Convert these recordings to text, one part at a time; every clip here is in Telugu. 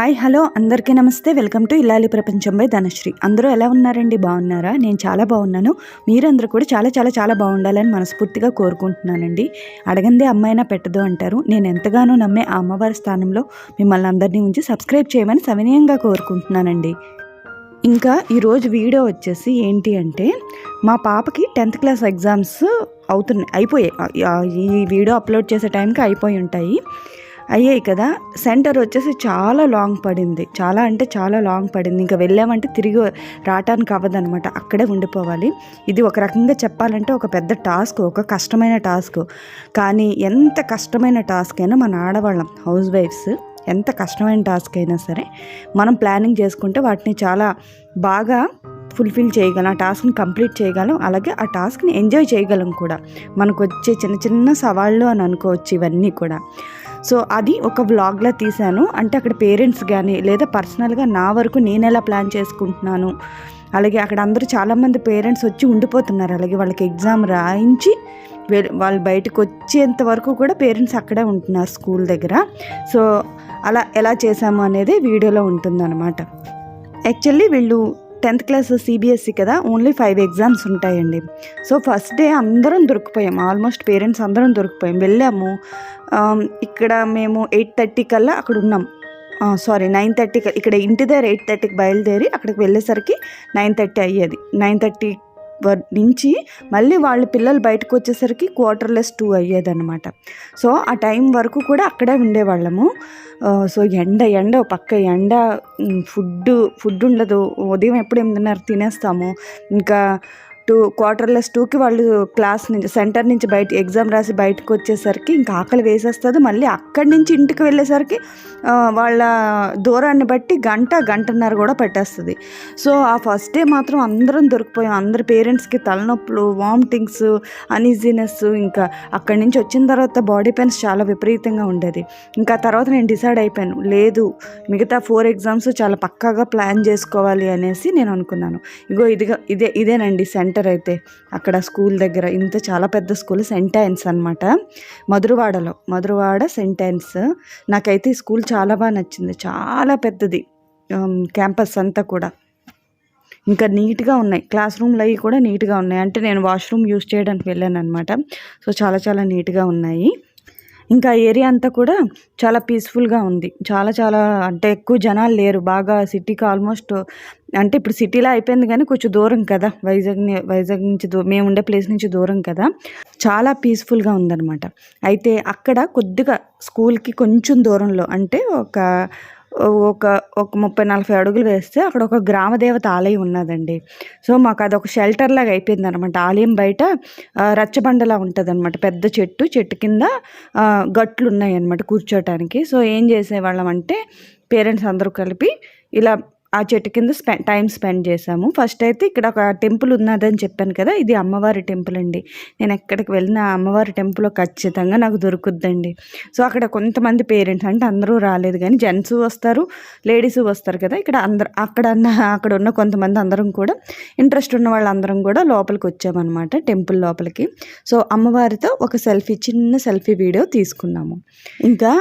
హాయ్ హలో అందరికీ నమస్తే. వెల్కమ్ టు ఇల్లాలి ప్రపంచం బై ధనశ్రీ. అందరూ ఎలా ఉన్నారండి? బాగున్నారా? నేను చాలా బాగున్నాను. మీరందరూ కూడా చాలా చాలా చాలా బాగుండాలని మనస్ఫూర్తిగా కోరుకుంటున్నానండి. అడగందే అమ్మాయినా పెట్టదు అంటారు. నేను ఎంతగానో నమ్మే ఆ అమ్మవారి స్థానంలో మిమ్మల్ని అందరినీ ఉంచి సబ్స్క్రైబ్ చేయమని సవినయంగా కోరుకుంటున్నానండి. ఇంకా ఈరోజు వీడియో వచ్చేసి ఏంటి అంటే మా పాపకి టెన్త్ క్లాస్ ఎగ్జామ్స్ అవుతున్నాయి అయిపోయాయి. ఈ వీడియో అప్లోడ్ చేసే టైంకి అయిపోయి ఉంటాయి. అయ్యాయి కదా. సెంటర్ వచ్చేసి చాలా లాంగ్ పడింది. చాలా అంటే చాలా లాంగ్ పడింది. ఇంకా వెళ్ళామంటే తిరిగి రావటానికి అవ్వదనమాట అక్కడే ఉండిపోవాలి. ఇది ఒక రకంగా చెప్పాలంటే ఒక పెద్ద టాస్క్ ఒక కష్టమైన టాస్క్. కానీ ఎంత కష్టమైన టాస్క్ అయినా మన ఆడవాళ్ళం హౌస్ వైఫ్స్ ఎంత కష్టమైన టాస్క్ అయినా సరే మనం ప్లానింగ్ చేసుకుంటే వాటిని చాలా బాగా ఫుల్ఫిల్ చేయగలం. ఆ టాస్క్ని కంప్లీట్ చేయగలం. అలాగే ఆ టాస్క్ని ఎంజాయ్ చేయగలం కూడా. మనకు వచ్చే చిన్న చిన్న సవాళ్ళు అని అనుకోవచ్చు ఇవన్నీ కూడా. సో అది ఒక వ్లాగ్లా తీశాను. అంటే అక్కడ పేరెంట్స్ కానీ లేదా పర్సనల్గా నా వరకు నేను ఎలా ప్లాన్ చేసుకుంటున్నాను. అలాగే అక్కడ అందరూ చాలామంది పేరెంట్స్ వచ్చి ఉండిపోతున్నారు. అలాగే వాళ్ళకి ఎగ్జామ్ రాయించి వాళ్ళు బయటకు వచ్చేంత వరకు కూడా పేరెంట్స్ అక్కడే ఉంటున్నారు స్కూల్ దగ్గర. సో అలా ఎలా చేశాము అనేది వీడియోలో ఉంటుందన్నమాట. యాక్చువల్లీ వీళ్ళు టెన్త్ క్లాస్ సిబిఎస్సి కదా ఓన్లీ ఫైవ్ ఎగ్జామ్స్ ఉంటాయండి. సో ఫస్ట్ డే అందరం దొరికిపోయాం. ఆల్మోస్ట్ పేరెంట్స్ అందరం దొరికిపోయాం. వెళ్ళాము. Um, ఇక్కడ మేము ఎయిట్ థర్టీ కల్లా అక్కడ ఉన్నాం. సారీ నైన్ థర్టీ ఇక్కడ ఇంటి దగ్గర ఎయిట్ థర్టీకి బయలుదేరి అక్కడికి వెళ్ళేసరికి నైన్ థర్టీ అయ్యేది. నైన్ థర్టీ నుంచి మళ్ళీ వాళ్ళ పిల్లలు బయటకు వచ్చేసరికి క్వార్టర్లెస్ టూ అయ్యేదన్నమాట. సో ఆ టైం వరకు కూడా అక్కడే ఉండేవాళ్ళము. సో ఎండ ఎండ పక్క ఎండ ఫుడ్ ఫుడ్ ఉండదు. ఉదయం ఎప్పుడు ఎనిమిదిన్నర తినేస్తాము. ఇంకా టూ క్వార్టర్లెస్ టూకి వాళ్ళు క్లాస్ నుంచి సెంటర్ నుంచి బయట ఎగ్జామ్ రాసి బయటకు వచ్చేసరికి ఇంకా ఆకలి వేసేస్తుంది. మళ్ళీ అక్కడి నుంచి ఇంటికి వెళ్ళేసరికి వాళ్ళ దూరాన్ని బట్టి గంట గంటన్నర కూడా పట్టేస్తుంది. సో ఆ ఫస్ట్ డే మాత్రం అందరం దొరికిపోయాం. అందరి పేరెంట్స్కి తలనొప్పులు వామిటింగ్స్ అనీజీనెస్ ఇంకా అక్కడి నుంచి వచ్చిన తర్వాత బాడీ పెయిన్స్ చాలా విపరీతంగా ఉండేది. ఇంకా తర్వాత నేను డిసైడ్ అయిపోయాను. లేదు మిగతా ఫోర్ ఎగ్జామ్స్ చాలా పక్కాగా ప్లాన్ చేసుకోవాలి అనేసి నేను అనుకున్నాను. ఇగో ఇదిగా ఇదే ఇదేనండి సెంటర్ సెంటర్ అయితే అక్కడ స్కూల్ దగ్గర ఇంత చాలా పెద్ద స్కూల్ సెంటైన్స్ అనమాట మధురవాడలో. మధురవాడ సెంటైన్స్ నాకైతే ఈ స్కూల్ చాలా బాగా నచ్చింది. చాలా పెద్దది. క్యాంపస్ అంతా కూడా. ఇంకా నీట్గా ఉన్నాయి. క్లాస్ రూమ్లు అవి కూడా నీట్గా ఉన్నాయి. అంటే నేను వాష్రూమ్ యూస్ చేయడానికి వెళ్ళాను అనమాట సో చాలా చాలా నీట్గా ఉన్నాయి. ఇంకా ఏరియా అంతా కూడా చాలా పీస్ఫుల్గా ఉంది. చాలా చాలా అంటే ఎక్కువ జనాలు లేరు. బాగా సిటీకి ఆల్మోస్ట్ అంటే ఇప్పుడు సిటీలో అయిపోయింది కానీ కొంచెం దూరం కదా. వైజాగ్ వైజాగ్ నుంచి దూ మేము ఉండే ప్లేస్ నుంచి దూరం కదా. చాలా పీస్ఫుల్గా ఉందన్నమాట. అయితే అక్కడ కొద్దిగా స్కూల్కి కొంచెం దూరంలో అంటే ఒక ఒక ఒక ముప్పై నలభై అడుగులు వేస్తే అక్కడ ఒక గ్రామదేవత ఆలయం ఉన్నదండి. సో మాకు అదొక షెల్టర్ లాగా అయిపోయింది అనమాట ఆలయం బయట రచ్చబండలా ఉంటుంది అనమాట పెద్ద చెట్టు చెట్టు కింద గట్లు ఉన్నాయి అనమాట కూర్చోటానికి. సో ఏం చేసేవాళ్ళం అంటే పేరెంట్స్ అందరూ కలిపి ఇలా ఆ చెట్టు కింద స్పె టైం స్పెండ్ చేసాము ఫస్ట్ అయితే ఇక్కడ ఒక టెంపుల్ ఉన్నదని చెప్పాను కదా ఇది అమ్మవారి టెంపుల్ అండి. నేను ఎక్కడికి వెళ్ళిన ఆ అమ్మవారి టెంపుల్ ఖచ్చితంగా నాకు దొరుకుద్దండి. సో అక్కడ కొంతమంది పేరెంట్స్ అంటే అందరూ రాలేదు కానీ జెంట్స్ వస్తారు లేడీస్ వస్తారు కదా ఇక్కడ అందరు అక్కడ అక్కడ ఉన్న కొంతమంది అందరం కూడా ఇంట్రెస్ట్ ఉన్న వాళ్ళందరం కూడా లోపలికి వచ్చామన్నమాట టెంపుల్ లోపలికి. సో అమ్మవారితో ఒక సెల్ఫీ చిన్న సెల్ఫీ వీడియో తీసుకున్నాము. ఇంకా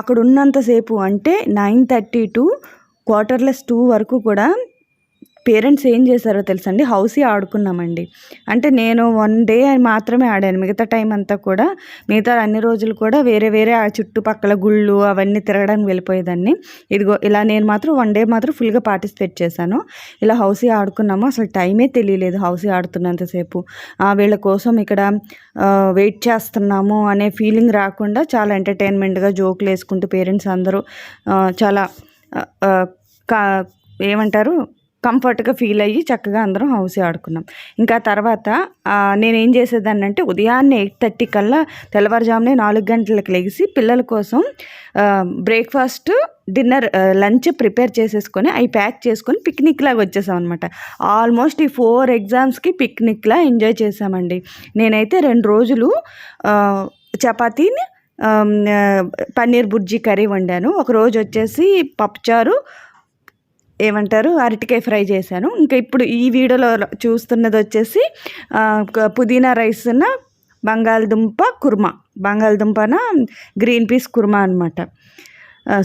అక్కడ ఉన్నంతసేపు అంటే nine thirty to quarter less two వరకు కూడా పేరెంట్స్ ఏం చేశారో తెలుసండి? హౌసీ ఆడుకున్నామండి. అంటే నేను వన్ డే మాత్రమే ఆడాను. మిగతా టైం అంతా కూడా మిగతా అన్ని రోజులు కూడా వేరే వేరే ఆ చుట్టుపక్కల గుళ్ళు అవన్నీ తిరగడానికి వెళ్ళిపోయేదాన్ని. ఇదిగో ఇలా నేను మాత్రం వన్ డే మాత్రం ఫుల్గా పార్టిసిపేట్ చేశాను. ఇలా హౌసీ ఆడుకున్నాము. అసలు టైమే తెలియలేదు హౌసీ ఆడుతున్నంతసేపు ఆ, వీళ్ళ కోసం ఇక్కడ వెయిట్ చేస్తున్నాము అనే ఫీలింగ్ రాకుండా చాలా ఎంటర్టైన్మెంట్గా జోకులు వేసుకుంటూ పేరెంట్స్ అందరూ చాలా కా ఏమంటారు? కంఫర్ట్గా ఫీల్ అయ్యి చక్కగా అందరం హౌసీ ఆడుకున్నాం. ఇంకా తర్వాత నేనేం చేసేదాన్ని అంటే ఉదయాన్నే ఎయిట్ థర్టీ కల్లా తెల్లవారుజామునే నాలుగు గంటలకు లెగిసి పిల్లల కోసం బ్రేక్ఫాస్ట్ డిన్నర్ లంచ్ ప్రిపేర్ చేసేసుకొని అవి ప్యాక్ చేసుకొని పిక్నిక్ లాగా వచ్చేసాం అనమాట ఆల్మోస్ట్ ఈ ఫోర్ ఎగ్జామ్స్కి పిక్నిక్లా ఎంజాయ్ చేసామండి. నేనైతే రెండు రోజులు చపాతీని పన్నీర్ బుర్జీ కర్రీ వండాను. ఒకరోజు వచ్చేసి పప్పుచారు ఏమంటారు అరటికాయ ఫ్రై చేశాను. ఇంకా ఇప్పుడు ఈ వీడియోలో చూస్తున్నది వచ్చేసి పుదీనా రైస్ బంగాళదుంప కుర్మా. బంగాళదుంపన గ్రీన్ పీస్ కుర్మా అనమాట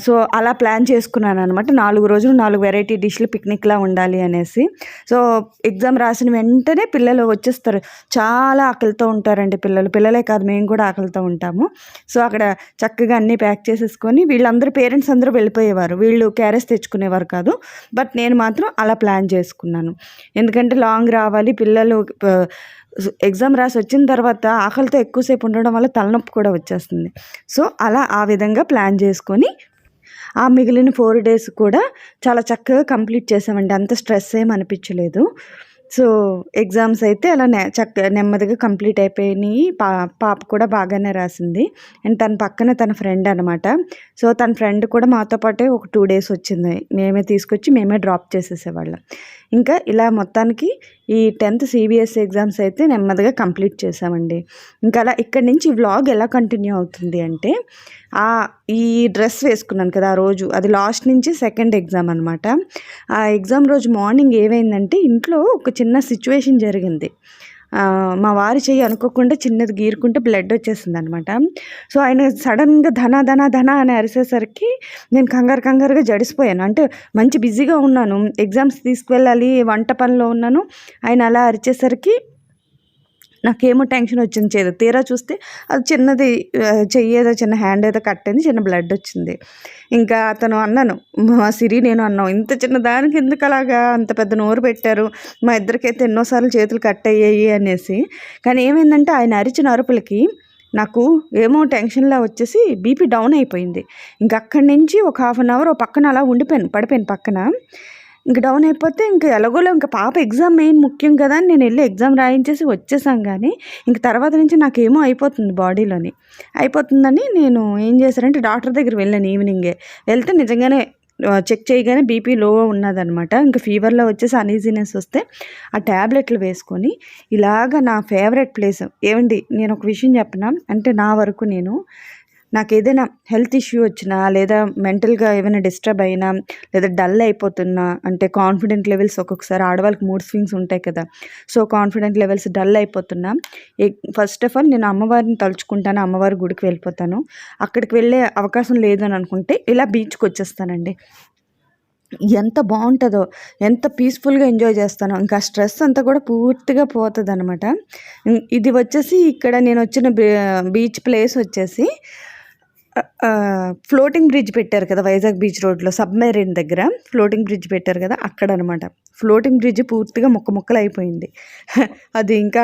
సో అలా ప్లాన్ చేసుకున్నాను అనమాట నాలుగు రోజులు నాలుగు వెరైటీ డిష్లు పిక్నిక్లా ఉండాలి అనేసి. సో ఎగ్జామ్ రాసిన వెంటనే పిల్లలు వచ్చేస్తారు. చాలా ఆకలితో ఉంటారండి పిల్లలు. పిల్లలే కాదు మేము కూడా ఆకలితో ఉంటాము. సో అక్కడ చక్కగా అన్నీ ప్యాక్ చేసేసుకొని వీళ్ళందరూ పేరెంట్స్ అందరూ వెళ్ళిపోయేవారు. వీళ్ళు క్యారెస్ తెచ్చుకునేవారు కాదు. బట్ నేను మాత్రం అలా ప్లాన్ చేసుకున్నాను. ఎందుకంటే లాంగ్ రావాలి పిల్లలు ఎగ్జామ్ రాసి వచ్చిన తర్వాత ఆకలితో ఎక్కువసేపు ఉండడం వల్ల తలనొప్పి కూడా వచ్చేస్తుంది. సో అలా ఆ విధంగా ప్లాన్ చేసుకొని ఆ మిగిలిన ఫోర్ డేస్ కూడా చాలా చక్కగా కంప్లీట్ చేసామండి. అంత స్ట్రెస్ ఏం అనిపించలేదు. సో ఎగ్జామ్స్ అయితే అలా నె చక్క నెమ్మదిగా కంప్లీట్ అయిపోయినాయి. పా పాప కూడా బాగానే రాసింది. అండ్ తన పక్కన తన ఫ్రెండ్ అనమాట సో తన ఫ్రెండ్ కూడా మాతో పాటే ఒక టూ డేస్ వచ్చింది. మేమే తీసుకొచ్చి మేమే డ్రాప్ చేసేసేవాళ్ళం. ఇంకా ఇలా మొత్తానికి ఈ టెన్త్ సిబిఎస్ఈ ఎగ్జామ్స్ అయితే నెమ్మదిగా కంప్లీట్ చేసామండి ఇంకా అలా ఇక్కడి నుంచి వ్లాగ్ ఎలా కంటిన్యూ అవుతుంది అంటే ఆ ఈ డ్రెస్ వేసుకున్నాను కదా ఆ రోజు అది లాస్ట్ నుంచి సెకండ్ ఎగ్జామ్ అనమాట ఆ ఎగ్జామ్ రోజు మార్నింగ్ ఏమైందంటే ఇంట్లో ఒక చిన్న సిచ్యువేషన్ జరిగింది. మా వారి చెయ్యి అనుకోకుండా చిన్నది గీరుకుంటే బ్లడ్ వచ్చేసింది అనమాట సో ఆయన సడన్గా ధన ధన ధన అని అరిసేసరికి నేను కంగారు కంగారుగా జడిసిపోయాను. అంటే మంచి బిజీగా ఉన్నాను. ఎగ్జామ్స్ తీసుకువెళ్ళాలి వంట పనిలో ఉన్నాను. ఆయన అలా అరిచేసరికి నాకేమో టెన్షన్ వచ్చింది చేదు. తీరా చూస్తే అది చిన్నది చెయ్యేదో చెయ్యి ఏదో చిన్న హ్యాండ్ ఏదో కట్టింది చిన్న బ్లడ్ వచ్చింది. ఇంకా అతను అన్నాను మా సిరి నేను అన్నాం ఇంత చిన్న దానికి ఎందుకు అలాగా? అంత పెద్ద నోరు పెట్టారు. మా ఇద్దరికైతే ఎన్నోసార్లు చేతులు కట్ అయ్యాయి అనేసి. కానీ ఏమైందంటే ఆయన అరిచిన అరుపులకి నాకు ఏమో టెన్షన్లా వచ్చేసి బీపీ డౌన్ అయిపోయింది. ఇంకా అక్కడి నుంచి ఒక హాఫ్ అన్ అవర్ పక్కన అలా ఉండిపోయాను పడిపోయాను పక్కన. ఇంక డౌన్ అయిపోతే ఇంక ఎలాగోలో ఇంకా పాప ఎగ్జామ్ మెయిన్ ముఖ్యం కదా అని నేను వెళ్ళి ఎగ్జామ్ రాయించేసి వచ్చేసాం కానీ ఇంక తర్వాత నుంచి నాకేమో అయిపోతుంది బాడీలోని అయిపోతుందని నేను ఏం చేశానంటే డాక్టర్ దగ్గర వెళ్ళాను ఈవినింగే వెళ్తే నిజంగానే చెక్ చేయగానే బీపీ లో ఉన్నదనమాట ఇంకా ఫీవర్లో వచ్చేసి అనీజీనెస్ వస్తే ఆ ట్యాబ్లెట్లు వేసుకొని ఇలాగ నా ఫేవరెట్ ప్లేస్ ఏమండి? నేను ఒక విషయం చెప్పనా? అంటే నా వరకు నేను నాకు ఏదైనా హెల్త్ ఇష్యూ వచ్చినా లేదా మెంటల్గా ఏమైనా డిస్టర్బ్ అయినా లేదా డల్ అయిపోతున్నా అంటే కాన్ఫిడెంట్ లెవెల్స్ ఒక్కొక్కసారి ఆడవాళ్ళకి మూడ్ స్వింగ్స్ ఉంటాయి కదా సో కాన్ఫిడెంట్ లెవెల్స్ డల్ అయిపోతున్నా. ఫస్ట్ ఆఫ్ ఆల్ నేను అమ్మవారిని తలుచుకుంటాను అమ్మవారి గుడికి వెళ్ళిపోతాను అక్కడికి వెళ్ళే అవకాశం లేదని అనుకుంటే ఇలా బీచ్కి వచ్చేస్తానండి. ఎంత బాగుంటుందో ఎంత పీస్ఫుల్గా ఎంజాయ్ చేస్తానో ఇంకా స్ట్రెస్ అంతా కూడా పూర్తిగా పోతుంది అనమాట ఇది వచ్చేసి ఇక్కడ నేను వచ్చిన బీచ్ ప్లేస్ వచ్చేసి ఫ్లోటింగ్ బ్రిడ్జ్ పెట్టారు కదా వైజాగ్ బీచ్ రోడ్లో సబ్మెరీన్ దగ్గర. ఫ్లోటింగ్ బ్రిడ్జ్ పెట్టారు కదా అక్కడ అనమాట ఫ్లోటింగ్ బ్రిడ్జ్ పూర్తిగా ముక్క ముక్కలు అయిపోయింది. అది ఇంకా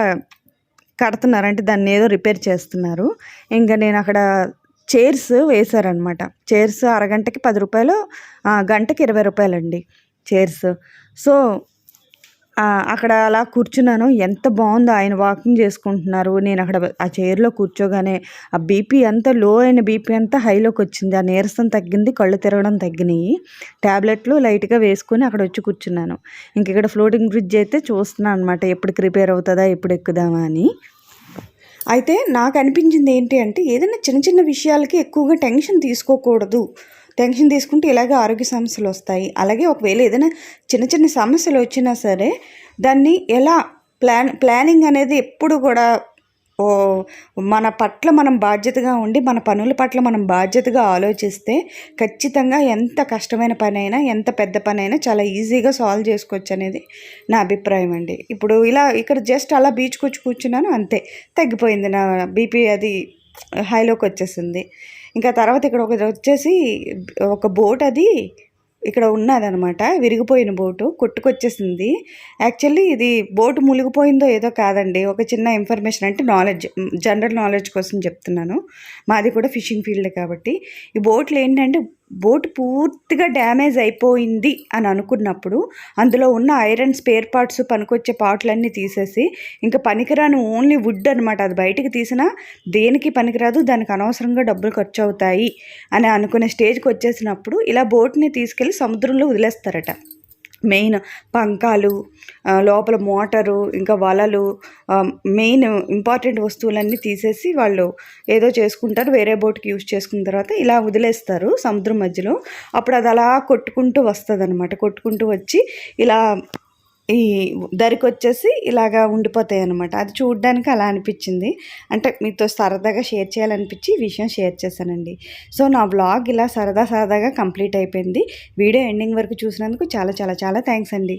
కడుతున్నారు అంటే దాన్ని ఏదో రిపేర్ చేస్తున్నారు. ఇంకా నేను అక్కడ చైర్స్ వేశారనమాట. చైర్స్ అరగంటకి పది రూపాయలు గంటకి ఇరవై రూపాయలండి చైర్స్ సో అక్కడ అలా కూర్చున్నాను. ఎంత బాగుందో ఆయన వాకింగ్ చేసుకుంటున్నారు. నేను అక్కడ ఆ చైర్లో కూర్చోగానే ఆ బీపీ అంతా లో అయిన బీపీ అంతా హైలోకి వచ్చింది. ఆ నీరసం తగ్గింది కళ్ళు తిరగడం తగ్గినాయి. ట్యాబ్లెట్లు లైట్గా వేసుకొని అక్కడ వచ్చి కూర్చున్నాను. ఇంక ఇక్కడ ఫ్లోటింగ్ బ్రిడ్జ్ అయితే చూస్తున్నాను అనమాట ఎప్పుడు రిపేర్ అవుతుందా ఎప్పుడు ఎక్కుదామా అని. అయితే నాకు అనిపించింది ఏంటి అంటే ఏదైనా చిన్న చిన్న విషయాలకి ఎక్కువగా టెన్షన్ తీసుకోకూడదు. టెన్షన్ తీసుకుంటే ఇలాగే ఆరోగ్య సమస్యలు వస్తాయి. అలాగే ఒకవేళ ఏదైనా చిన్న చిన్న సమస్యలు వచ్చినా సరే దాన్ని ఎలా ప్లాన్ ప్లానింగ్ అనేది ఎప్పుడు కూడా ఓ మన పట్ల మనం బాధ్యతగా ఉండి మన పనుల పట్ల మనం బాధ్యతగా ఆలోచిస్తే ఖచ్చితంగా ఎంత కష్టమైన పని అయినా ఎంత పెద్ద పని అయినా చాలా ఈజీగా సాల్వ్ చేసుకోవచ్చు అనేది నా అభిప్రాయం అండి. ఇప్పుడు ఇలా ఇక్కడ జస్ట్ అలా బీచ్కి వచ్చి కూర్చున్నాను అంతే. తగ్గిపోయింది నా బీపీ అది హైలోకి వచ్చేసింది. ఇంకా తర్వాత ఇక్కడ ఒక వచ్చేసి ఒక బోట్ అది ఇక్కడ ఉన్నదనమాట విరిగిపోయిన బోటు కొట్టుకొచ్చేసింది. యాక్చువల్లీ ఇది బోటు మునిగిపోయిందో ఏదో కాదండి ఒక చిన్న ఇన్ఫర్మేషన్ అంటే నాలెడ్జ్ జనరల్ నాలెడ్జ్ కోసం చెప్తున్నాను. మాది కూడా ఫిషింగ్ ఫీల్డ్ కాబట్టి. ఈ బోట్లు ఏంటంటే బోట్ పూర్తిగా డ్యామేజ్ అయిపోయింది అని అనుకున్నప్పుడు అందులో ఉన్న ఐరన్ స్పేర్ పార్ట్స్ పనికొచ్చే పార్ట్లన్నీ తీసేసి ఇంకా పనికిరాని ఓన్లీ వుడ్ అనమాట అది బయటికి తీసినా దేనికి పనికిరాదు దానికి అనవసరంగా డబ్బులు ఖర్చు అవుతాయి అని అనుకునే స్టేజ్కి వచ్చేసినప్పుడు ఇలా బోట్ని తీసుకెళ్ళి సముద్రంలో వదిలేస్తారట. మెయిన్ పంకాలు లోపల మోటారు ఇంకా వలలు మెయిన్ ఇంపార్టెంట్ వస్తువులన్నీ తీసేసి వాళ్ళు ఏదో చేసుకుంటారు వేరే బోట్కి యూజ్ చేసుకున్న తర్వాత ఇలా వదిలేస్తారు సముద్రం మధ్యలో. అప్పుడు అది అలా కొట్టుకుంటూ వస్తుంది అనమాట కొట్టుకుంటూ వచ్చి ఇలా ఈ దరికి వచ్చేసి ఇలాగా ఉండిపోతాయి అనమాట అది చూడడానికి అలా అనిపించింది. అంటే మీతో సరదాగా షేర్ చేయాలనిపించి ఈ విషయం షేర్ చేశానండి. సో నా బ్లాగ్ ఇలా సరదా సరదాగా కంప్లీట్ అయిపోయింది. వీడియో ఎండింగ్ వరకు చూసినందుకు చాలా చాలా చాలా థ్యాంక్స్ అండి.